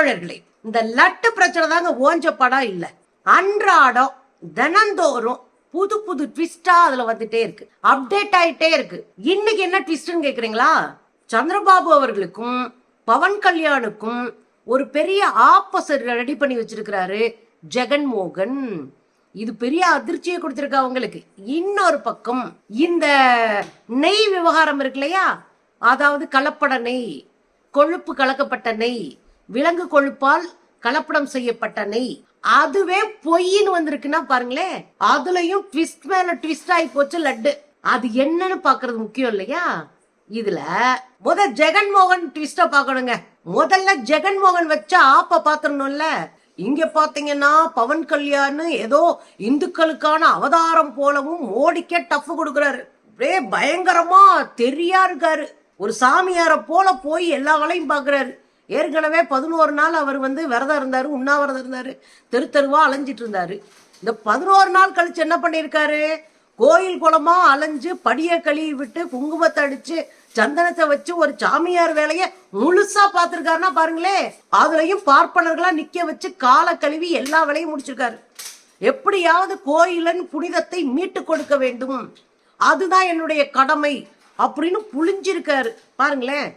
தோழர்களே இந்த லட்டு பிரச்சனை தாங்க ஓஞ்ச படம் இல்லை. அன்றாடம் தினந்தோறும் புது புது ட்விஸ்டா அதுல வந்துட்டே இருக்கு. அப்டேட் ஆயிட்டே இருக்கு. இன்னைக்கு என்ன ட்விஸ்ட்னு கேக்குறீங்களா? சந்திரபாபு அவர்களுக்கும் பவன் கல்யாணுக்கும் ஒரு பெரிய ஆப்போசிட் ரெடி பண்ணி வச்சிருக்கிறாரு ஜெகன்மோகன். இது பெரிய அதிர்ச்சியை கொடுத்திருக்கு அவங்களுக்கு. இன்னொரு பக்கம் இந்த நெய் விவகாரம் இருக்கு இல்லையா? அதாவது கலப்பட நெய் கொழுப்பு கலக்கப்பட்ட நெய் விலங்கு கொழுப்பால் கலப்படம் செய்யப்பட்ட நெய். அதுவே பொய்ன்னு வந்திருக்குன்னா பாருங்களேன் அதுலயும் ட்விஸ்ட் மேல ட்விஸ்ட் ஆகி போச்சு லட்டு. அது என்னன்னு பாக்குறது முக்கியம் இல்லையா? இதுல முத ஜெகன்மோகன் ட்விஸ்ட பாக்கணுங்க முதல்ல ஜெகன்மோகன் வச்ச ஆப்ப பாத்துறணும்ல இங்க பாத்தீங்கன்னா பவன் கல்யாண் ஏதோ இந்துக்களுக்கான அவதாரம் போலவும் மோடிக்கே டஃப் கொடுக்குறாரு. அப்படியே பயங்கரமா தெரியா இருக்காரு. ஒரு சாமியார போல போய் எல்லா வேலையும் பாக்குறாரு ஏற்கனவே பதினோரு நாள் அவர் வந்து விரதம் இருந்தார் உண்ணாவிரதம் இருந்தார் தெரு தெருவாக அலைஞ்சிட்டு இருந்தார். இந்த பதினோரு நாள் கழிச்சு என்ன பண்ணியிருக்காரு? கோயில் குளமாக அலைஞ்சு படியை கழுவி விட்டு குங்குமத்தை அடித்து சந்தனத்தை வச்சு ஒரு சாமியார் வேலையை முழுசா பார்த்துருக்காருன்னா பாருங்களே அதுலயும் பார்ப்பனர்களா நிக்க வச்சு காலை கழுவி எல்லா வேலையும் முடிச்சிருக்காரு. எப்படியாவது கோயிலன் புனிதத்தை மீட்டு கொடுக்க வேண்டும். அதுதான் என்னுடைய கடமை அப்படின்னு புளிஞ்சிருக்காரு பாருங்களேன்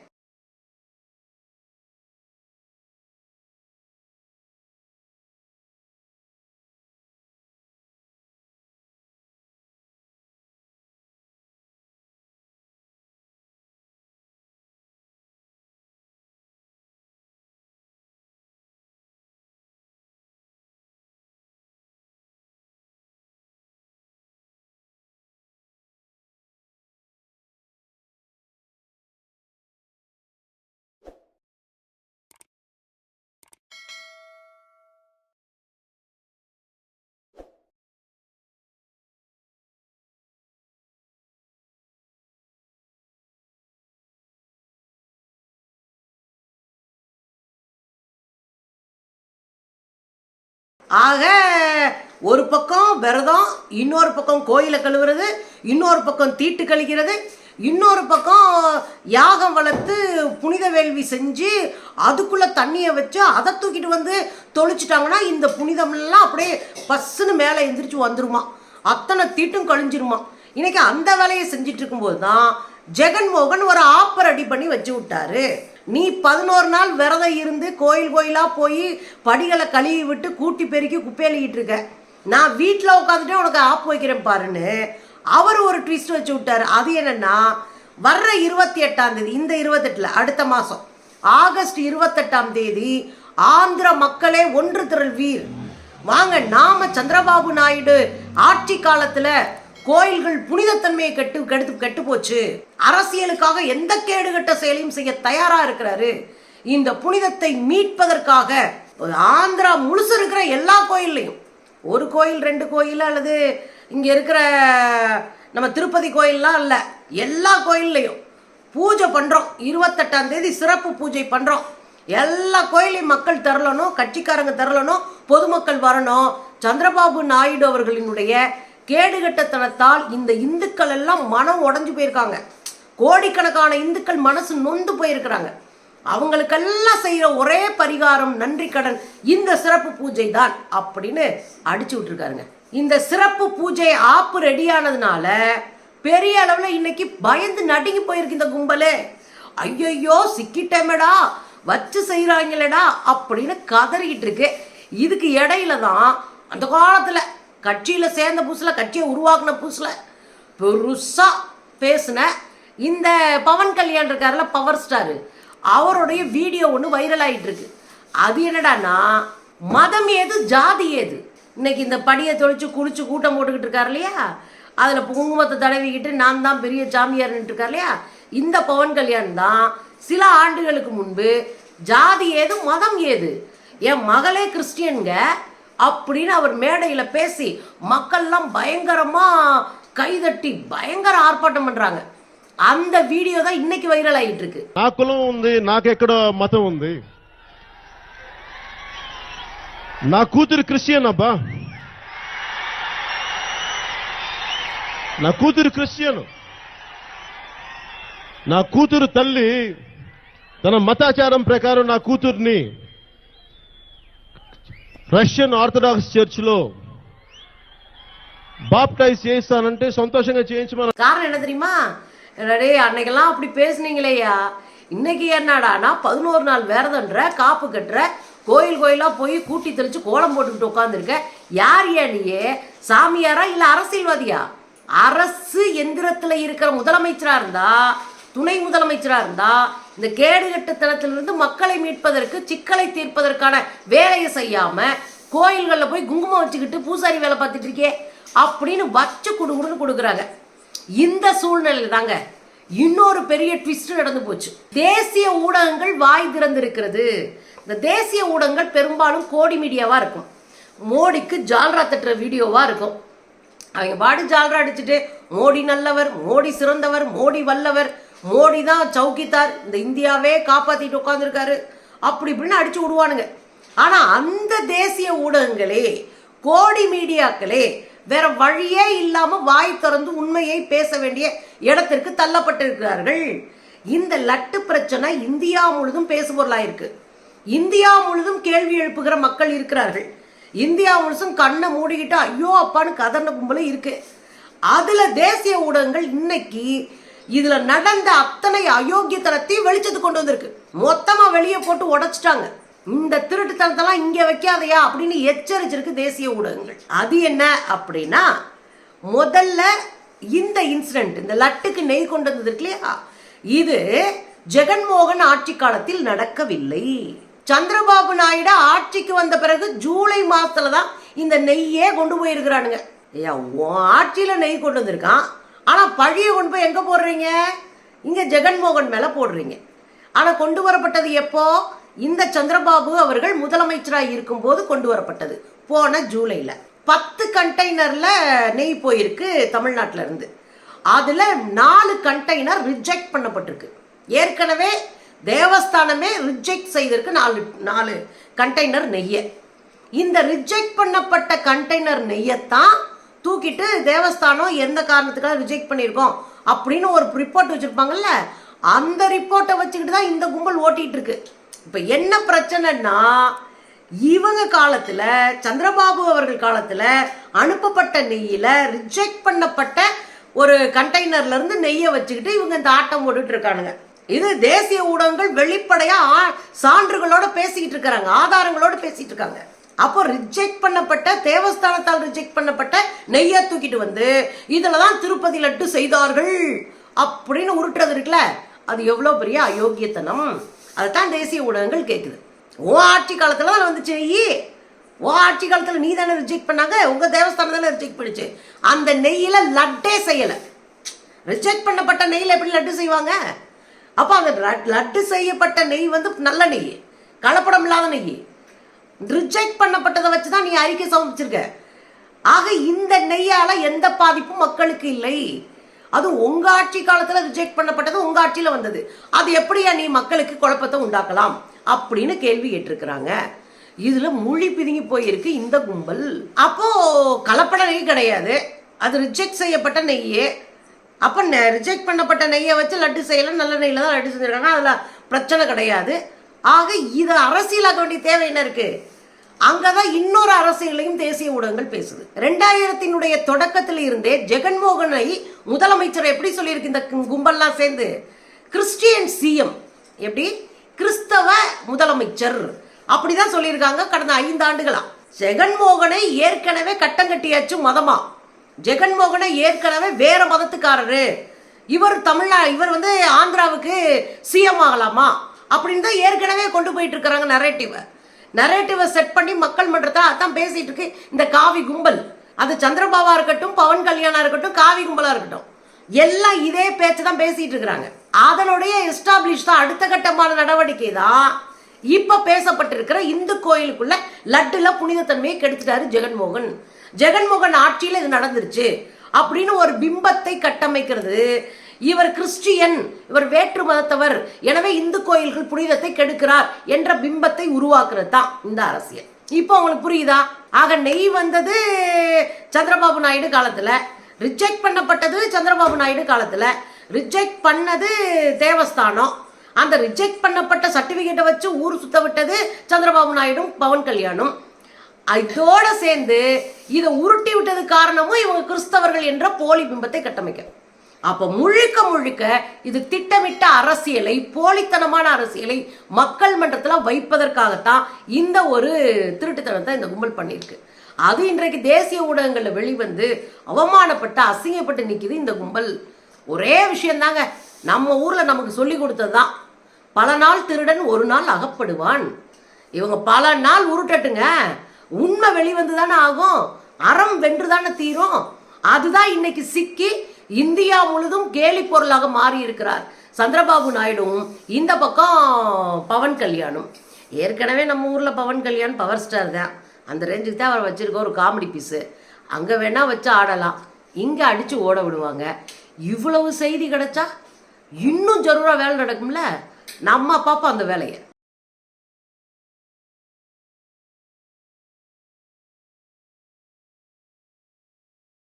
ஆக ஒரு பக்கம் விரதம் இன்னொரு பக்கம் கோயிலை கழுவுறது இன்னொரு பக்கம் தீட்டு கழிக்கிறது இன்னொரு பக்கம் யாகம் வளர்த்து புனித வேள்வி செஞ்சு அதுக்குள்ளே தண்ணியை வச்சு அதை தூக்கிட்டு வந்து தொளிச்சிட்டாங்கன்னா இந்த புனிதம்லாம் அப்படியே பஸ்ஸுன்னு மேலே எந்திரிச்சு வந்துருமா. அத்தனை தீட்டும் கழிஞ்சிருமா. இன்னைக்கு அந்த வேலையை செஞ்சிட்டு இருக்கும்போது தான் ஜெகன்மோகன் ஒரு ஆப்பர் ரெடி பண்ணி வச்சு விட்டாரு. நீ பதினோரு நாள் விரதம் இருந்து கோயில் கோயிலாக போய் படிகளை கழுவி விட்டு கூட்டி பெருக்கி குப்பையிலிட்டு இருக்க. நான் வீட்டில் உட்காந்துட்டே உனக்கு ஆப் வைக்கிறேன் பாருன்னு. அவர் ஒரு ட்விஸ்ட் வச்சு விட்டாரு. அது என்னென்னா வர்ற இருபத்தி எட்டாம் தேதி இந்த இருபத்தெட்டில் அடுத்த மாதம் ஆகஸ்ட் இருபத்தெட்டாம் தேதி ஆந்திர மக்களே ஒன்று திரள் வீர். வாங்க நாம சந்திரபாபு நாயுடு ஆட்சி காலத்தில் கோயில்கள் புனிதத்தன்மையை கெட்டு கெடுத்து கெட்டு போச்சு அரசியலுக்காக எந்த கேடுகட்ட செயலையும் செய்ய தயாரா இருக்கிறாரு. இந்த புனிதத்தை மீட்பதற்காக ஒரு ஆந்திரா முழுசு இருக்கிற எல்லா கோயில்லையும். ஒரு கோயில் ரெண்டு கோயில் அல்லது இங்க இருக்கிற நம்ம திருப்பதி கோயில்லாம் இல்லை. எல்லா கோயில்லையும் பூஜை பண்றோம். இருபத்தெட்டாம் தேதி சிறப்பு பூஜை பண்றோம். எல்லா கோயிலையும் மக்கள் தரலனும் கட்சிக்காரங்க தரலனும் பொதுமக்கள் வரணும். சந்திரபாபு நாயுடு அவர்களினுடைய கேடுகட்டத்தனத்தால் இந்த இந்துக்கள் எல்லாம் மனம் உடஞ்சு போயிருக்காங்க. கோடிக்கணக்கான இந்துக்கள் மனசு நொந்து போயிருக்கிறாங்க. அவங்களுக்கெல்லாம் செய்கிற ஒரே பரிகாரம் நன்றி கடன் இந்த சிறப்பு பூஜை தான் அப்படின்னு அடிச்சு விட்டுருக்காருங்க. இந்த சிறப்பு பூஜை ஆப்பு ரெடியானதுனால பெரிய அளவில் இன்னைக்கு பயந்து நடுங்கி போயிருக்கு இந்த கும்பலே. ஐயையோ சிக்கிட்டேமேடா வச்சு செய்கிறாங்களேடா அப்படின்னு கதறிக்கிட்டு இருக்கு. இதுக்கு இடையில தான் அந்த காலத்தில் கட்சியில் சேர்ந்த புதுசில் கட்சியை உருவாக்குன புதுசில் பெருசாக பேசின இந்த பவன் கல்யாண் இருக்காருல பவர் ஸ்டாரு அவருடைய வீடியோ ஒன்று வைரல் ஆகிட்டுருக்கு அது என்னடான்னா மதம் ஏது ஜாதி ஏது? இன்னைக்கு இந்த படியை தொழிச்சு குளிச்சு கூட்டம் போட்டுக்கிட்டு இருக்கார் இல்லையா? அதில் குங்குமத்தை தடவிக்கிட்டு நான் தான் பெரிய சாமியார் இருக்கார் இல்லையா? இந்த பவன் கல்யாண் தான் சில ஆண்டுகளுக்கு முன்பு ஜாதி ஏது மதம் ஏது? என் மகளே கிறிஸ்டியனுங்க அப்படின்னு அவர் மேடையில் பேசி மக்கள்லாம் பயங்கரமா கைதட்டி பயங்கர ஆர்ப்பாட்டம் பண்றாங்க அந்த வீடியோ தான் இன்னைக்கு வைரல் ஆகிட்டு இருக்கு నా కులం ఉంది నాకెక్కడో మతం ఉంది నా కూతురు క్రిస్టియన్ అబ్బా నా కూతురు క్రిస్టియన్ నా కూతురు తల్లి తన మతాచారం ప్రకారం నా కూతుర్ని రష్యన్ ఆర్థడాక్స్ చర్చ్ లో బాప్టైజ్ చేస్తానంటే సంతోషంగా చేయించమని காரணம் என்ன தெரியுமா டேய் அன்னைக்கெல்லாம் அப்படி பேசுனீங்களேயா இன்னைக்கு என்னடானா பதினோரு நாள் விரதன்ற காப்பு கட்டுற கோயில் கோயிலா போய் கூட்டி தெளிச்சு கோலம் போட்டுக்கிட்டு உட்காந்துருக்க யார் யா நீயே சாமியாரா இல்ல அரசியல்வாதியா அரசு எந்திரத்துல இருக்கிற முதலமைச்சரா இருந்தா துணை முதலமைச்சராக இருந்தால் இந்த கேடுகட்டுத்தனத்திலிருந்து மக்களை மீட்பதற்கு சிக்கலை தீர்ப்பதற்கான வேலையை செய்யாமல் கோயில்களில் போய் குங்குமம் வச்சுக்கிட்டு பூசாரி வேலை பார்த்துட்டு இருக்கே அப்படின்னு வச்சு குடுகுடுன்னு கொடுக்குறாங்க. இந்த சூழ்நிலையில் தாங்க இன்னொரு பெரிய ட்விஸ்ட் நடந்து போச்சு. தேசிய ஊடகங்கள் வாய் திறந்திருக்கிறது. இந்த தேசிய ஊடகங்கள் பெரும்பாலும் கோடி மீடியாவாக இருக்கும். மோடிக்கு ஜால்ரா தட்டுற வீடியோவாக இருக்கும். அவங்க பாடு ஜால்ரா அடிச்சுட்டு மோடி நல்லவர் மோடி சிறந்தவர் மோடி வல்லவர் மோடி தான் சவுக்கித்தார். இந்த இந்தியாவே காப்பாற்றிட்டு உட்காந்துருக்காரு அப்படி இப்படின்னு அடிச்சு விடுவானுங்க. ஆனால் அந்த தேசிய ஊடகங்களே கோடி மீடியாக்களே வேற வழியே இல்லாமல் வாய் திறந்து உண்மையை பேச வேண்டிய இடத்திற்கு தள்ளப்பட்டிருக்கிறார்கள். இந்த லட்டு பிரச்சனை இந்தியா முழுதும் பேசுபொருளாயிருக்கு. இந்தியா முழுதும் கேள்வி எழுப்புகிற மக்கள் இருக்கிறார்கள். இந்தியா முழுசும் கண்ணை மூடிக்கிட்டு ஐயோ அப்பான்னு கதர்ன கும்பலும் இருக்கு. அதுல தேசிய ஊடகங்கள் இன்னைக்கு இதுல நடந்த அத்தனை அயோக்கியத்தனத்தையும் வெளிச்சத்துக்கு கொண்டு வந்திருக்கு. மொத்தமா வெளியே போட்டு உடைச்சிட்டாங்க. இந்த திருட்டுத்தனத்தெல்லாம் இங்க வைக்காதையா அப்படின்னு எச்சரிச்சிருக்கு தேசிய ஊடகங்கள். அது என்ன அப்படின்னா முதல்ல இந்த இன்சிடென்ட் இந்த லட்டுக்கு நெய் கொண்டு வந்தது இருக்கு இல்லையா? இது ஜெகன்மோகன் ஆட்சி காலத்தில் நடக்கவில்லை. சந்திரபாபு நாயுடு ஆட்சிக்கு வந்த பிறகு ஜூலை மாசத்துல தான் இந்த நெய்யே கொண்டு போயிருக்கிறானுங்க. ஐயா உன் ஆட்சியில நெய் கொண்டு வந்திருக்கான். ஆனால் பழியை கொண்டு போய் எங்கே போடுறீங்க? இங்கே ஜெகன்மோகன் மேலே போடுறீங்க. ஆனால் கொண்டு வரப்பட்டது எப்போ? இந்த சந்திரபாபு அவர்கள் முதலமைச்சராக இருக்கும்போது கொண்டு வரப்பட்டது. போன ஜூலையில் பத்து கண்டெய்னரில் நெய் போயிருக்கு தமிழ்நாட்டுல இருந்து நாலு கண்டெய்னர் ரிஜெக்ட் பண்ணப்பட்டிருக்கு. ஏற்கனவே தேவஸ்தானமே ரிஜெக்ட் செய்திருக்கு நாலு நாலு கண்டெய்னர் நெய்யை. இந்த ரிஜெக்ட் பண்ணப்பட்ட கண்டெய்னர் நெய்யத்தான் தூக்கிட்டு தேவஸ்தானம் எந்த காரணத்துக்காக ரிஜெக்ட் பண்ணியிருக்கோம் அப்படின்னு ஒரு ரிப்போர்ட் வச்சுருப்பாங்கல்ல அந்த ரிப்போர்ட்டை வச்சுக்கிட்டு தான் இந்த கும்பல் ஓட்டிகிட்டு இருக்கு இப்போ என்ன பிரச்சனைன்னா இவங்க காலத்தில் சந்திரபாபு அவர்கள் காலத்தில் அனுப்பப்பட்ட நெய்யில் ரிஜெக்ட் பண்ணப்பட்ட ஒரு கண்டெய்னர்லேருந்து நெய்யை வச்சுக்கிட்டு இவங்க இந்த ஆட்டம் போட்டுட்டு இருக்கானுங்க இது தேசிய ஊடகங்கள் வெளிப்படையாக சான்றுகளோடு சான்றுகளோட பேசிக்கிட்டு இருக்கிறாங்க ஆதாரங்களோட பேசிகிட்டு இருக்காங்க அப்போ ரிஜெக்ட் பண்ணப்பட்ட தேவஸ்தானத்தால் ரிஜெக்ட் பண்ணப்பட்ட நெய்யை தூக்கிட்டு வந்து இதில் தான் திருப்பதி லட்டு செய்தார்கள் அப்படின்னு உருட்டுறது இருக்குல்ல? அது எவ்வளோ பெரிய அயோக்கியத்தனம்? அதுதான் தேசிய ஊடகங்கள் கேட்குது ஓ ஆட்சி காலத்தில் தான் வந்துச்சு நெய். ஓ ஆட்சி காலத்தில் நீ தானே ரிஜெக்ட் பண்ணாங்க உங்கள் தேவஸ்தானம் தானே ரிஜெக்ட் பண்ணிச்சு. அந்த நெய்யில் லட்டே செய்யலை. ரிஜெக்ட் பண்ணப்பட்ட நெய்யில் எப்படி லட்டு செய்வாங்க? அப்போ அந்த லட்டு செய்யப்பட்ட நெய் வந்து நல்ல நெய். கலப்படம் இல்லாத நெய். ரிஜெக்ட் பண்ணப்பட்டதை வச்சு தான் நீ அறிக்கை சமர்ப்பிச்சிருக்க. ஆக இந்த நெய்யால் எந்த பாதிப்பும் மக்களுக்கு இல்லை. அது உங்க ஆட்சி காலத்தில் ரிஜெக்ட் பண்ணப்பட்டது உங்க ஆட்சியில் வந்தது. அது எப்படியா நீ மக்களுக்கு குழப்பத்தை உண்டாக்கலாம் அப்படின்னு கேள்வி கேட்டிருக்கிறாங்க. இதுல மொழி பிதுங்கி போயிருக்கு இந்த கும்பல். அப்போ கலப்பட நெய் கிடையாது. அது ரிஜெக்ட் செய்யப்பட்ட நெய்யே. அப்போ ரிஜெக்ட் பண்ணப்பட்ட நெய்யை வச்சு லட்டு செய்யலாம் நல்ல நெய்யில் தான் லட்டு செஞ்சுருக்காங்க. அதில் பிரச்சனை கிடையாது. ஆக இதை அரசியலாக்க வேண்டிய தேவை என்ன இருக்குது அங்கதான் இன்னொரு அரசியலையும் தேசிய ஊடகங்கள் பேசுது. ரெண்டாயிரத்தினுடைய தொடக்கத்தில் இருந்தே ஜெகன்மோகனை முதலமைச்சர் எப்படி சொல்லியிருக்கு இந்த கும்பல்லாம் சேர்ந்து? Christian CM. எப்படி? கிறிஸ்தவ முதலமைச்சர். அப்படிதான் சொல்லியிருக்காங்க கடந்த ஐந்து ஆண்டுகளா. ஜெகன்மோகனை ஏற்கனவே கட்டம் கட்டியாச்சு மதமா. ஜெகன்மோகனை ஏற்கனவே வேற மதத்துக்காரரு. இவர் தமிழ்நா இவர் வந்து ஆந்திராவுக்கு சிஎம் ஆகலாமா? அப்படின்னு தான் ஏற்கனவே கொண்டு போயிட்டு இருக்கிறாங்க நரேட்டிவை. நரேட்டிவை செட் பண்ணி மக்கள் மன்றத்தை அதான் பேசிட்டு இருக்கு. இந்த காவி கும்பல். அது சந்திரபாபா இருக்கட்டும் பவன் கல்யாணா இருக்கட்டும் காவி கும்பலா இருக்கட்டும். எல்லாம் இதே பேச்சு தான் பேசிட்டு இருக்கிறாங்க. அதனுடைய எஸ்டாப்ளிஷ் தான் அடுத்த கட்டமான நடவடிக்கை தான் இப்ப பேசப்பட்டிருக்கிற இந்து கோயிலுக்குள்ள லட்டுல புனிதத்தன்மையை கெடுத்துட்டாரு ஜெகன்மோகன். ஜெகன்மோகன் ஆட்சியில் இது நடந்துருச்சு. அப்படின்னு ஒரு பிம்பத்தை கட்டமைக்கிறது. இவர் கிறிஸ்டியன் இவர் வேற்று மதத்தவர். எனவே இந்து கோயில்கள் புனிதத்தை கெடுக்கிறார் என்ற பிம்பத்தை உருவாக்குறது தான் இந்த அரசியல். இப்போ உங்களுக்கு புரியுதா? ஆக நெய் வந்தது சந்திரபாபு நாயுடு காலத்துல. ரிஜெக்ட் பண்ணப்பட்டது சந்திரபாபு நாயுடு காலத்துல. ரிஜெக்ட் பண்ணது தேவஸ்தானம். அந்த ரிஜெக்ட் பண்ணப்பட்ட சர்டிபிகேட்டை வச்சு ஊர் சுத்த விட்டது சந்திரபாபு நாயுடும் பவன் கல்யாணும். இதோட சேர்ந்து இதை உருட்டி விட்டது காரணமும் இவங்க கிறிஸ்தவர்கள் என்ற போலி பிம்பத்தை கட்டமைக்க. அப்ப முழுக்க முழுக்க இது திட்டமிட்ட அரசியலை போலித்தனமான அரசியலை மக்கள் மன்றத்தில் வைப்பதற்காகத்தான் இந்த ஒரு திருட்டுத்தனத்தை இந்த கும்பல் பண்ணியிருக்கு. அது இன்றைக்கு தேசிய ஊடகங்களில் வெளிவந்து அவமானப்பட்டு அசிங்கப்பட்டு நிற்கிது இந்த கும்பல். ஒரே விஷயந்தாங்க நம்ம ஊரில் நமக்கு சொல்லி கொடுத்ததுதான். பல நாள் திருடன் ஒரு நாள் அகப்படுவான். இவங்க பல நாள் உருட்டட்டுங்க. உண்மை வெளிவந்து தானே ஆகும். அறம் வென்று தானே தீரும். அதுதான் இன்னைக்கு சிக்கி இந்தியா முழுதும் கேலி பொருளாக மாறி இருக்கிறார் சந்திரபாபு நாயுடுவும் இந்த பக்கம் பவன் கல்யாணும். ஏற்கனவே நம்ம ஊரில் பவன் கல்யாண் பவர் ஸ்டார் தான். அந்த ரேஞ்சுக்கு தான் அவர் வச்சுருக்கோம் ஒரு காமெடி பீஸு அங்கே வேணால் வச்சு ஆடலாம். இங்கே அடித்து ஓட விடுவாங்க. இவ்வளவு செய்தி கிடைச்சா இன்னும் ஜரூராக வேலை நடக்கும்ல? நம்ம பார்ப்போம் அந்த வேலையை.